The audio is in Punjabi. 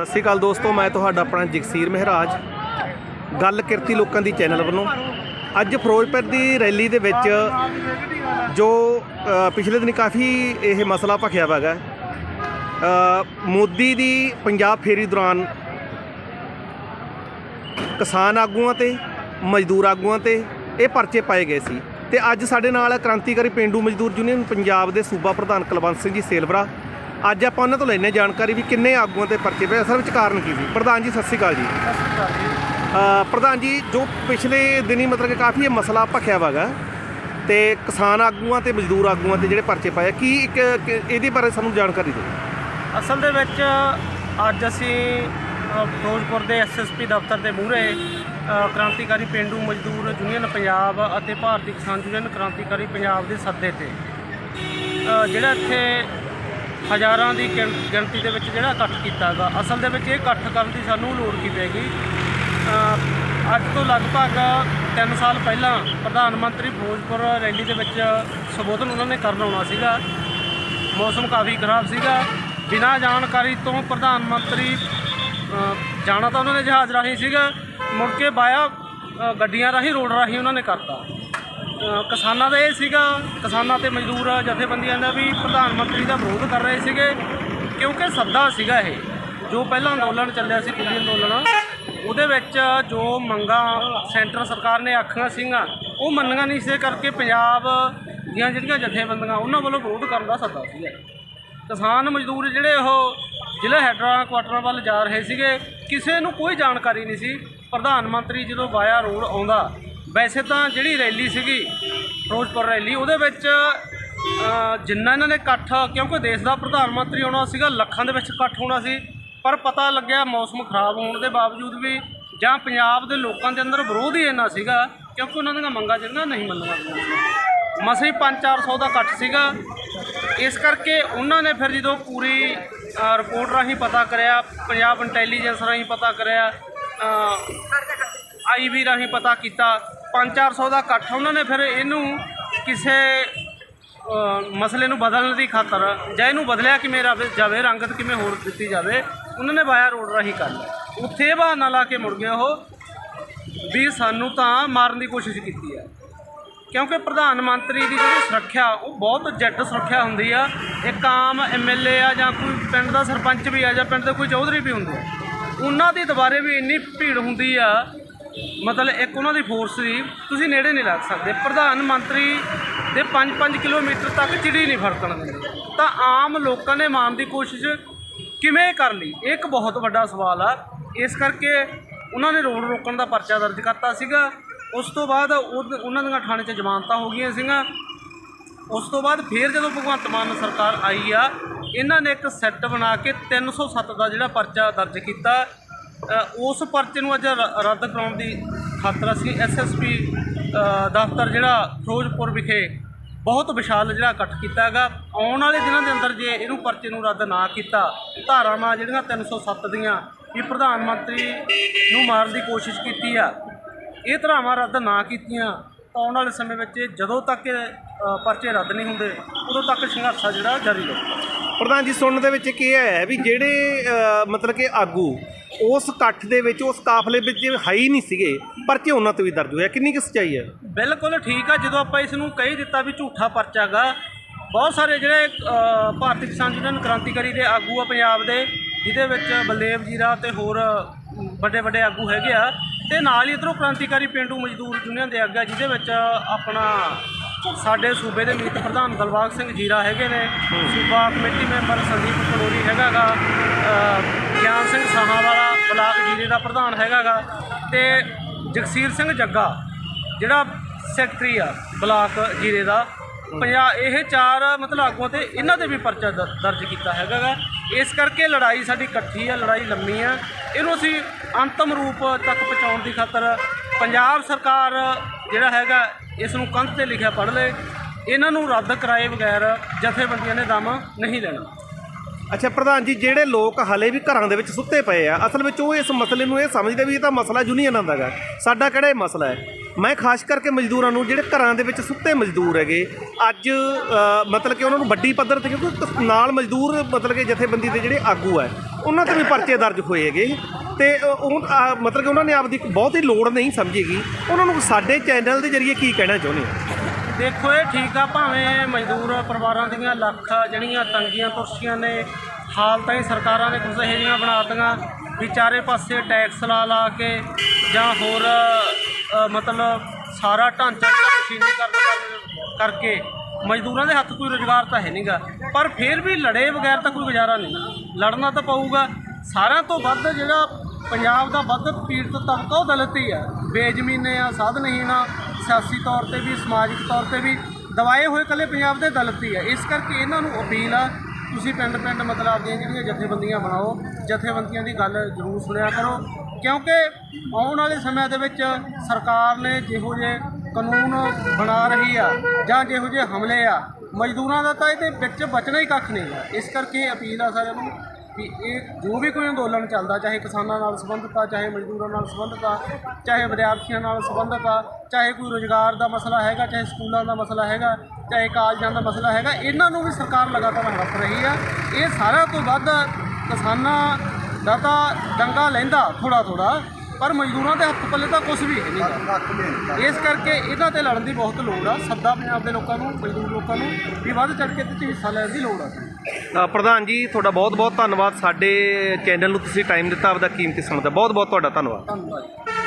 ਸਤਿ ਸ਼੍ਰੀ ਅਕਾਲ ਦੋਸਤੋ, ਮੈਂ ਤੁਹਾਡਾ ਆਪਣਾ ਜਗਸੀਰ ਮਹਿਰਾਜ, ਗੱਲ ਕਿਰਤੀ ਲੋਕਾਂ ਦੀ ਚੈਨਲ ਵੱਲੋਂ। ਅੱਜ ਫਿਰੋਜ਼ਪੁਰ ਦੀ ਰੈਲੀ ਦੇ ਵਿੱਚ ਜੋ ਪਿਛਲੇ ਦਿਨ ਕਾਫੀ ਇਹ ਮਸਲਾ ਭਖਿਆ ਹੈਗਾ ਮੋਦੀ ਦੀ ਪੰਜਾਬ ਫੇਰੀ ਦੌਰਾਨ ਕਿਸਾਨ ਆਗੂਆਂ ਤੇ, ਮਜ਼ਦੂਰ ਆਗੂਆਂ ਤੇ ਇਹ ਪਰਚੇ ਪਾਏ ਗਏ ਸੀ। ਤੇ ਅੱਜ ਸਾਡੇ ਨਾਲ ਕ੍ਰਾਂਤੀਕਾਰੀ ਪਿੰਡੂ ਮਜ਼ਦੂਰ ਯੂਨੀਅਨ ਪੰਜਾਬ ਦੇ ਸੂਬਾ ਪ੍ਰਧਾਨ ਕੁਲਵੰਤ ਸਿੰਘ ਜੀ ਸੇਲਵਰਾ ਅੱਜ ਆਪਾਂ ਉਹਨਾਂ ਤੋਂ ਲੈਣੇ ਜਾਣਕਾਰੀ ਵੀ ਕਿੰਨੇ ਆਗੂਆਂ ਤੇ ਪਰਚੇ ਪਏ, ਅਸਲ ਵਿੱਚ ਕਾਰਨ ਕੀ ਸੀ? ਪ੍ਰਧਾਨ ਜੀ, ਸਤਿ ਸ਼੍ਰੀ ਅਕਾਲ ਜੀ। ਪ੍ਰਧਾਨ ਜੀ, ਜੋ ਪਿਛਲੇ ਦਿਨੀ ਮਤਲਬ ਕਿ ਕਾਫੀ ਇਹ ਮਸਲਾ ਭਖਿਆ ਵਾਗਾ ਤੇ ਕਿਸਾਨ ਆਗੂਆਂ ਤੇ ਮਜ਼ਦੂਰ ਆਗੂਆਂ ਤੇ ਜਿਹੜੇ ਪਰਚੇ ਪਾਏ ਕੀ ਇੱਕ ਇਹਦੇ ਬਾਰੇ ਸਾਨੂੰ ਜਾਣਕਾਰੀ ਦਿਓ? ਅਸਲ ਦੇ ਵਿੱਚ ਅੱਜ ਅਸੀਂ ਫਿਰੋਜ਼ਪੁਰ ਦੇ ਐਸਐਸਪੀ ਦਫ਼ਤਰ ਦੇ ਮੂਹਰੇ ਕ੍ਰਾਂਤੀਕਾਰੀ ਪਿੰਡੂ ਮਜ਼ਦੂਰ ਯੂਨੀਅਨ ਪੰਜਾਬ ਅਤੇ ਭਾਰਤੀ ਕਿਸਾਨ ਯੂਨੀਅਨ ਕ੍ਰਾਂਤੀਕਾਰੀ ਪੰਜਾਬ ਦੇ ਸੱਦੇ ਤੇ ਜਿਹੜਾ ਇੱਥੇ ਹਜ਼ਾਰਾਂ ਦੀ ਗਿਣ- ਗਿਣਤੀ ਦੇ ਵਿੱਚ ਜਿਹੜਾ ਇਕੱਠ ਕੀਤਾ ਗਾ ਅਸਲ ਦੇ ਵਿੱਚ ਇਹ ਇਕੱਠ ਕਰਨ ਦੀ ਸਾਨੂੰ ਲੋੜ ਕੀ ਪੈਗੀ ਅ, ਅੱਜ ਤੋਂ ਲਗਭਗ 3 ਸਾਲ ਪਹਿਲਾਂ ਪ੍ਰਧਾਨ ਮੰਤਰੀ ਫਿਰੋਜ਼ਪੁਰ ਰੈਲੀ ਦੇ ਵਿੱਚ ਸੰਬੋਧਨ ਉਹਨਾਂ ਨੇ ਕਰਨ ਆਉਣਾ ਸੀਗਾ। ਮੌਸਮ ਕਾਫੀ ਖਰਾਬ ਸੀਗਾ। ਬਿਨਾਂ ਜਾਣਕਾਰੀ ਤੋਂ ਪ੍ਰਧਾਨ ਮੰਤਰੀ ਅ, ਜਾਣਾ ਤਾਂ ਉਹਨਾਂ ਨੇ ਜਹਾਜ਼ ਰਾਹੀਂ ਸੀਗਾ। ਮੁੜ ਕੇ ਬਾਇਆ ਅ, ਗੱਡੀਆਂ ਰਾਹੀਂ ਰੋਡ ਰਾਹੀਂ ਉਹਨਾਂ ਨੇ ਕਰਤਾ। ਕਿਸਾਨਾਂ ਦਾ ਇਹ ਸੀਗਾ, ਕਿਸਾਨਾਂ ਤੇ ਮਜ਼ਦੂਰ ਜਥੇਬੰਦੀਆਂ ਦਾ ਵੀ ਪ੍ਰਧਾਨ ਮੰਤਰੀ ਦਾ ਵਿਰੋਧ ਕਰ ਰਹੇ ਸੀਗੇ, ਕਿਉਂਕਿ ਸੱਦਾ ਸੀਗਾ ਇਹ। ਜੋ ਪਹਿਲਾਂ ਅੰਦੋਲਨ ਚੱਲਿਆ ਸੀ ਕੁਲੀ ਅੰਦੋਲਨ, ਉਹਦੇ ਵਿੱਚ ਜੋ ਮੰਗਾਂ ਸੈਂਟਰ ਸਰਕਾਰ ਨੇ ਆਖੀਆਂ ਸੀਗੀਆਂ, ਉਹ ਮੰਨੀਆਂ ਨਹੀਂ ਸੀ ਕਰਕੇ ਪੰਜਾਬ ਦੀਆਂ ਜਿਹੜੀਆਂ ਜਥੇਬੰਦੀਆਂ, ਉਹਨਾਂ ਵੱਲੋਂ ਵਿਰੋਧ ਕਰਨ ਦਾ ਸੱਦਾ ਸੀਗਾ। ਕਿਸਾਨ ਮਜ਼ਦੂਰ ਜਿਹੜੇ ਉਹ ਜ਼ਿਲ੍ਹਾ ਹੈਡਰਾਂ, ਕੁਆਟਰਾਂ ਵੱਲ ਜਾ ਰਹੇ ਸੀਗੇ, ਕਿਸੇ ਨੂੰ ਕੋਈ ਜਾਣਕਾਰੀ ਨਹੀਂ ਸੀ। ਪ੍ਰਧਾਨ ਮੰਤਰੀ ਜਦੋਂ ਵਾਇਆ ਰੋਡ ਆਉਂਦਾ ਵੈਸੇ ਤਾਂ ਜਿਹੜੀ ਰੈਲੀ ਸੀਗੀ, ਫਿਰੋਜ਼ਪੁਰ ਰੈਲੀ, ਉਹਦੇ ਵਿੱਚ ਜਿੰਨਾ ਇਹਨਾਂ ਨੇ ਇਕੱਠ, ਕਿਉਂਕਿ ਦੇਸ਼ ਦਾ ਪ੍ਰਧਾਨ ਮੰਤਰੀ ਆਉਣਾ ਸੀਗਾ, ਲੱਖਾਂ ਦੇ ਵਿੱਚ ਇਕੱਠ ਹੋਣਾ ਸੀ, ਪਰ ਪਤਾ ਲੱਗਿਆ ਮੌਸਮ ਖਰਾਬ ਹੋਣ ਦੇ ਬਾਵਜੂਦ ਵੀ, ਜਾਂ ਪੰਜਾਬ ਦੇ ਲੋਕਾਂ ਦੇ ਅੰਦਰ ਵਿਰੋਧ ਹੀ ਇੰਨਾ ਸੀਗਾ, ਕਿਉਂਕਿ ਉਹਨਾਂ ਦੀਆਂ ਮੰਗਾਂ ਜਿਹੜੀਆਂ ਨਹੀਂ ਮੰਨੀਆਂ ਗਈਆਂ। ਮਸੇ ਹੀ 5-400 ਦਾ ਇਕੱਠ ਸੀਗਾ। ਇਸ ਕਰਕੇ ਉਹਨਾਂ ਨੇ ਫਿਰ ਜਦੋਂ ਪੂਰੀ ਰਿਪੋਰਟ ਰਾਹੀਂ ਪਤਾ ਕਰਿਆ, ਪੰਜਾਬ ਇੰਟੈਲੀਜੈਂਸ ਰਾਹੀਂ ਪਤਾ ਕਰਿਆ ਆਈਵੀ ਰਾਹੀਂ ਪਤਾ ਕੀਤਾ 5-400 ਦਾ ਇਕੱਠ ਉਹਨਾਂ ਨੇ ਫਿਰ ਇਹਨੂੰ ਕਿਸੇ ਮਸਲੇ ਨੂੰ ਬਦਲਣ ਦੀ ਖਾਤਰ, ਜਾਂ ਇਹਨੂੰ ਬਦਲਿਆ ਕਿਵੇਂ ਰਵੇ ਜਾਵੇ, ਰੰਗਤ ਕਿਵੇਂ ਹੋਰ ਦਿੱਤੀ ਜਾਵੇ, ਉਹਨਾਂ ਨੇ ਵਾਇਆ ਰੋਡ ਰਾਹੀਂ ਕਰ ਲਿਆ। ਉੱਥੇ ਇਹ ਬਹਾਨਾ ਲਾ ਕੇ ਮੁੜ ਗਿਆ ਉਹ, ਵੀ ਸਾਨੂੰ ਤਾਂ ਮਾਰਨ ਦੀ ਕੋਸ਼ਿਸ਼ ਕੀਤੀ ਹੈ ਕਿਉਂਕਿ ਪ੍ਰਧਾਨ ਮੰਤਰੀ ਦੀ ਜਿਹੜੀ ਸੁਰੱਖਿਆ, ਉਹ ਬਹੁਤ ਜੱਟ ਸੁਰੱਖਿਆ ਹੁੰਦੀ ਆ। ਇੱਕ ਆਮ ਐਮਐਲਏ ਆ ਜਾਂ ਕੋਈ ਪਿੰਡ ਦਾ ਸਰਪੰਚ ਵੀ ਆ ਜਾਂ ਪਿੰਡ ਦੇ ਕੋਈ ਚੌਧਰੀ ਵੀ ਹੁੰਦੇ ਆ। ਉਹਨਾਂ ਦੀ ਦੁਬਾਰੇ ਵੀ ਇੰਨੀ ਭੀੜ ਹੁੰਦੀ ਆ ਮਤਲਬ ਇੱਕ ਉਹਨਾਂ ਦੀ ਫੋਰਸ ਦੀ ਤੁਸੀਂ ਨੇੜੇ ਨਹੀਂ ਲੱਗ ਸਕਦੇ। ਪ੍ਰਧਾਨ ਮੰਤਰੀ ਦੇ 5-5 ਕਿਲੋਮੀਟਰ ਤੱਕ ਚਿੜੀ ਨਹੀਂ ਫੜਕਣ ਦਿੰਦੇ। ਤਾਂ ਆਮ ਲੋਕਾਂ ਨੇ ਮਾਰਨ ਦੀ ਕੋਸ਼ਿਸ਼ ਕਿਵੇਂ ਕਰ ਲਈ? ਇਹ ਇੱਕ ਬਹੁਤ ਵੱਡਾ ਸਵਾਲ ਆ। ਇਸ ਕਰਕੇ ਉਹਨਾਂ ਨੇ ਰੋਡ ਰੋਕਣ ਦਾ ਪਰਚਾ ਦਰਜ ਕਰਤਾ ਸੀਗਾ। ਉਸ ਤੋਂ ਬਾਅਦ ਉਹ- ਉਹਨਾਂ ਦੀਆਂ ਥਾਣੇ 'ਚ ਜ਼ਮਾਨਤਾਂ ਹੋ ਗਈਆਂ ਸੀਗੀਆਂ। ਉਸ ਤੋਂ ਬਾਅਦ ਫੇਰ ਜਦੋਂ ਭਗਵੰਤ ਮਾਨ ਸਰਕਾਰ ਆਈ ਆ, ਇਹਨਾਂ ਨੇ ਇੱਕ ਸੈੱਟ ਬਣਾ ਕੇ 307 ਦਾ ਜਿਹੜਾ ਪਰਚਾ ਦਰਜ ਕੀਤਾ। ਉਸ ਪਰਚੇ ਨੂੰ ਅੱਜ ਰ- ਰੱਦ ਕਰਾਉਣ ਦੀ ਖਾਤਰ ਅਸੀਂ ਐਸਐਸਪੀ ਦਫ਼ਤਰ ਜਿਹੜਾ ਫਿਰੋਜ਼ਪੁਰ ਵਿਖੇ ਬਹੁਤ ਵਿਸ਼ਾਲ ਜਿਹੜਾ ਇਕੱਠ ਕੀਤਾ ਹੈਗਾ। ਆਉਣ ਵਾਲੇ ਦਿਨਾਂ ਦੇ ਅੰਦਰ ਜੇ ਇਹਨੂੰ ਪਰਚੇ ਨੂੰ ਰੱਦ ਨਾ ਕੀਤਾ ਧਾਰਾਵਾਂ ਜਿਹੜੀਆਂ 307 ਦੀਆਂ ਵੀ ਪ੍ਰਧਾਨ ਮੰਤਰੀ ਨੂੰ ਮਾਰਨ ਦੀ ਕੋਸ਼ਿਸ਼ ਕੀਤੀ ਆ ਇਹ ਧਾਰਾਵਾਂ ਰੱਦ ਨਾ ਕੀਤੀਆਂ ਤਾਂ ਆਉਣ ਵਾਲੇ ਸਮੇਂ ਵਿੱਚ ਜਦੋਂ ਤੱਕ ਇਹ, ਅ, ਪਰਚੇ ਰੱਦ ਨਹੀਂ ਹੁੰਦੇ ਉਦੋਂ ਤੱਕ ਸੰਘਰਸ਼ ਆ ਜਿਹੜਾ ਜਾਰੀ ਰਹੇਗਾ ਪ੍ਰਧਾਨ ਜੀ ਸੁਣਨ ਦੇ ਵਿੱਚ ਕੀ ਹੈ ਵੀ ਜਿਹੜੇ ਅ, ਮਤਲਬ ਕਿ ਆਗੂ ਉਸ ਇਕੱਠ ਦੇ ਵਿੱਚ ਉਸ ਕਾਫਲੇ ਵਿੱਚ ਹੈ ਹੀ ਨਹੀਂ ਸੀਗੇ ਪਰਚੇ ਉਹਨਾਂ ਤੇ ਵੀ ਦਰਜ ਹੋਇਆ? ਕਿੰਨੀ ਕੁ ਸੱਚਾਈ ਹੈ? ਬਿਲਕੁਲ ਠੀਕ ਆ ਜਦੋਂ ਆਪਾਂ ਇਸ ਨੂੰ ਕਹੀ ਦਿੱਤਾ ਵੀ ਝੂਠਾ ਪਰਚਾ ਗਾ ਬਹੁਤ ਸਾਰੇ ਜਿਹੜੇ ਭਾਰਤੀ ਕਿਸਾਨ ਯੂਨੀਅਨ ਕ੍ਰਾਂਤੀਕਾਰੀ ਦੇ ਆਗੂ ਆ ਪੰਜਾਬ ਦੇ ਜਿਹਦੇ ਵਿੱਚ ਬਲਦੇਵ ਜੀਰਾ ਤੇ ਹੋਰ ਵੱਡੇ ਵੱਡੇ ਆਗੂ ਹੈਗੇ ਆ ਤੇ ਨਾਲ ਹੀ ਇਧਰੋਂ ਕ੍ਰਾਂਤੀਕਾਰੀ ਪਿੰਡੂ ਮਜ਼ਦੂਰ ਯੂਨੀਅਨ ਦੇ ਆਗੂ ਜਿਹਦੇ ਵਿੱਚ ਆਪਣਾ ਸਾਡੇ ਸੂਬੇ ਦੇ ਮੀਤ ਪ੍ਰਧਾਨ ਦਲਬਾਗ ਸਿੰਘ ਜੀਰਾ ਹੈਗੇ ਨੇ ਸੂਬਾ ਕਮੇਟੀ ਮੈਂਬਰ ਸੰਦੀਪ ਕਲੋਰੀ ਹੈਗਾ ਗਾ ਅ, ਗਿਆਨ ਸਿੰਘ ਸਾਹਾਵਾਲਾ ਬਲਾਕ ਜੀਰੇ ਦਾ ਪ੍ਰਧਾਨ ਹੈਗਾ ਗਾ ਤੇ ਜਗਸੀਰ ਸਿੰਘ ਜੱਗਾ, ਜਿਹੜਾ ਸੈਕਟਰੀ ਆ ਬਲਾਕ ਜੀਰੇ ਦਾ, ਪੰਜਾ ਇਹ ਚਾਰ ਮਤਲਬ ਆਗੂਆਂ ਤੇ ਇਹਨਾਂ ਤੇ ਵੀ ਪਰਚਾ ਦਰ- ਦਰਜ ਕੀਤਾ ਹੈਗਾ ਗਾ ਇਸ ਕਰਕੇ ਲੜਾਈ ਸਾਡੀ ਇਕੱਠੀ ਆ, ਲੜਾਈ ਲੰਮੀ ਆ। ਇਹਨੂੰ ਅਸੀਂ ਅੰਤਮ ਰੂਪ ਤੱਕ ਪਹੁੰਚਾਉਣ ਦੀ ਖਾਤਰ ਪੰਜਾਬ ਸਰਕਾਰ ਜਿਹੜਾ ਹੈਗਾ, ਇਸ ਨੂੰ ਕੰਧ ਤੇ ਲਿਖਿਆ ਪੜ੍ਹ ਲੇ ਇਹਨਾਂ ਨੂੰ ਰੱਦ ਕਰਾਏ ਬਗੈਰ ਜਥੇਬੰਦੀਆਂ ਨੇ ਦਮ ਨਹੀਂ ਲੈਣਾ। ਅੱਛਾ, ਪ੍ਰਧਾਨ ਜੀ, ਜਿਹੜੇ ਲੋਕ ਹਲੇ ਵੀ ਘਰਾਂ ਦੇ ਵਿੱਚ ਸੁੱਤੇ ਪਏ ਆ, ਅਸਲ ਵਿੱਚ ਉਹ ਇਸ ਮਸਲੇ ਨੂੰ ਇਹ ਸਮਝਦੇ ਵੀ ਇਹ ਤਾਂ ਮਸਲਾ ਯੂਨੀਅਨਾਂ ਦਾ ਹੈਗਾ। ਸਾਡਾ ਕਿਹੜਾ ਇਹ ਮਸਲਾ ਹੈ? ਮੈਂ ਖਾਸ ਕਰਕੇ ਮਜ਼ਦੂਰਾਂ ਨੂੰ, ਜਿਹੜੇ ਘਰਾਂ ਦੇ ਵਿੱਚ ਸੁੱਤੇ ਮਜ਼ਦੂਰ ਹੈਗੇ, ਅੱਜ ਮਤਲਬ ਕਿ ਉਹਨਾਂ ਨੂੰ ਵੱਡੀ ਪੱਧਰ ਤੇ, ਕਿਉਂਕਿ ਨਾਲ ਮਜ਼ਦੂਰ, ਮਤਲਬ ਕਿ ਜਥੇਬੰਦੀ ਦੇ ਜਿਹੜੇ ਆਗੂ ਹੈ ਉਹਨਾਂ ਤੇ ਵੀ ਪਰਚੇ ਦਰਜ ਹੋਏ ਹੈਗੇ। ਤੇ ਉਹ ਮਤਲਬ ਕਿ ਉਹਨਾਂ ਨੇ ਆਪਦੀ ਬਹੁਤ ਹੀ ਲੋੜ ਨਹੀਂ ਸਮਝੀਗੀ ਉਹਨਾਂ ਨੂੰ ਸਾਡੇ ਚੈਨਲ ਦੇ ਜ਼ਰੀਏ ਕੀ ਕਹਿਣਾ ਚਾਹੁੰਦੇ ਆ ਦੇਖੋ ਇਹ ਠੀਕ ਆ, ਭਾਵੇਂ ਮਜ਼ਦੂਰ ਪਰਿਵਾਰਾਂ ਦੀਆਂ ਲੱਖ ਜਿਹੜੀਆਂ ਤੰਗੀਆਂ ਤੁਰਸ਼ੀਆਂ ਨੇ ਹਾਲਤਾਂ ਹੀ ਸਰਕਾਰਾਂ ਨੇ ਕੁਝ ਇਹੋ ਜਿਹੀਆਂ ਬਣਾਤੀਆਂ ਵੀ ਚਾਰੇ ਪਾਸੇ ਟੈਕਸ ਲਾ ਲਾ ਕੇ ਜਾਂ ਹੋਰ ਮਤਲਬ ਸਾਰਾ ਢਾਂਚਾ ਜਿਹੜਾ ਮਸ਼ੀਨੀਕਰਨ ਕਰ- ਕਰਕੇ ਮਜ਼ਦੂਰਾਂ ਦੇ ਹੱਥ ਕੋਈ ਰੁਜ਼ਗਾਰ ਤਾਂ ਹੈ ਨਹੀਂਗਾ ਪਰ ਫਿਰ ਵੀ ਲੜੇ ਬਗੈਰ ਤਾਂ ਕੋਈ ਗੁਜ਼ਾਰਾ ਨਹੀਂ। ਲੜਨਾ ਤਾਂ ਪਊਗਾ। ਸਾਰਿਆਂ ਤੋਂ ਵੱਧ ਜਿਹੜਾ ਪੰਜਾਬ ਦਾ ਵੱਧ ਪੀੜਤ ਤਬਕਾ ਉਹ ਦਲਿਤ ਹੀ ਆ। ਬੇਜ਼ਮੀਨੇ ਆ ਸਾਧਨਹੀਨ ਆ ਸਿਆਸੀ ਤੌਰ ਤੇ ਵੀ, ਸਮਾਜਿਕ ਤੌਰ ਤੇ ਵੀ ਦਵਾਏ ਹੋਏ ਕੱਲੇ ਪੰਜਾਬ ਦੇ ਦਲਿਤ ਹੀ ਆ। ਇਸ ਕਰਕੇ ਇਹਨਾਂ ਨੂੰ ਅਪੀਲ ਆ, ਤੁਸੀਂ ਪਿੰਡ ਪਿੰਡ ਮਤਲਬ ਆਪਦੀਆਂ ਜਿਹੜੀਆਂ ਜਥੇਬੰਦੀਆਂ ਬਣਾਓ, ਜਥੇਬੰਦੀਆਂ ਦੀ ਗੱਲ ਜ਼ਰੂਰ ਸੁਣਿਆ ਕਰੋ। ਕਿਉਂਕਿ ਆਉਣ ਵਾਲੇ ਸਮੇਂ ਦੇ ਵਿੱਚ ਸਰਕਾਰ ਨੇ ਜਿਹੋ ਜਿਹੇ ਕਾਨੂੰਨ ਬਣਾ ਰਹੀ ਆ ਜਾਂ ਜਿਹੋ ਜਿਹੇ ਹਮਲੇ ਆ, ਮਜ਼ਦੂਰਾਂ ਦਾ ਤਾਂ ਇਹਦੇ ਵਿੱਚ ਬਚਣਾ ਹੀ ਕੱਖ ਨਹੀਂ ਆ। ਇਸ ਕਰਕੇ ਅਪੀਲ ਆ ਸਾਰਿਆਂ ਨੂੰ। ਵੀ ਇਹ ਜੋ ਵੀ ਕੋਈ ਅੰਦੋਲਨ ਚੱਲਦਾ ਚਾਹੇ ਕਿਸਾਨਾਂ ਨਾਲ ਸੰਬੰਧਿਤ ਆ ਚਾਹੇ ਮਜ਼ਦੂਰਾਂ ਨਾਲ ਸੰਬੰਧਿਤ ਆ ਚਾਹੇ ਵਿਦਿਆਰਥੀਆਂ ਨਾਲ ਸੰਬੰਧਿਤ ਆ ਚਾਹੇ ਕੋਈ ਰੋਜ਼ਗਾਰ ਦਾ ਮਸਲਾ ਹੈਗਾ ਚਾਹੇ ਸਕੂਲਾਂ ਦਾ ਮਸਲਾ ਹੈਗਾ ਚਾਹੇ ਕਾਲਜਾਂ ਦਾ ਮਸਲਾ ਹੈਗਾ ਇਹਨਾਂ ਨੂੰ ਵੀ ਸਰਕਾਰ ਲਗਾਤਾਰ ਹੜਪ ਰਹੀ ਆ। ਇਹ ਸਾਰਿਆਂ ਤੋਂ ਵੱਧ ਕਿਸਾਨਾਂ ਦਾ ਤਾਂ ਡੰਗਾ ਲੈਂਦਾ ਥੋੜਾ ਥੋੜਾ ਪਰ ਮਜ਼ਦੂਰਾਂ ਦੇ ਹੱਥ ਪੱਲੇ ਤਾਂ ਕੁਝ ਵੀ ਨਹੀਂ। ਇਸ ਕਰਕੇ ਇਹਨਾਂ ਤੇ ਲੜਨ ਦੀ ਬਹੁਤ ਲੋੜ ਆ। ਸੱਦਾ ਪੰਜਾਬ ਦੇ ਲੋਕਾਂ ਨੂੰ ਮਜ਼ਦੂਰ ਲੋਕਾਂ ਨੂੰ ਵੀ ਵੱਧ ਚੜ ਕੇ ਤੇ ਹਿੱਸਾ ਲੈਣ ਦੀ ਲੋੜ ਆ। ਪ੍ਰਧਾਨ ਜੀ, ਤੁਹਾਡਾ ਬਹੁਤ ਬਹੁਤ ਧੰਨਵਾਦ। ਸਾਡੇ ਚੈਨਲ ਨੂੰ ਤੁਸੀਂ ਟਾਈਮ ਦਿੱਤਾ, ਆਪਦਾ ਕੀਮਤੀ ਸਮੇਂ ਦਾ ਬਹੁਤ ਬਹੁਤ ਤੁਹਾਡਾ ਧੰਨਵਾਦ। ਧੰਨਵਾਦ।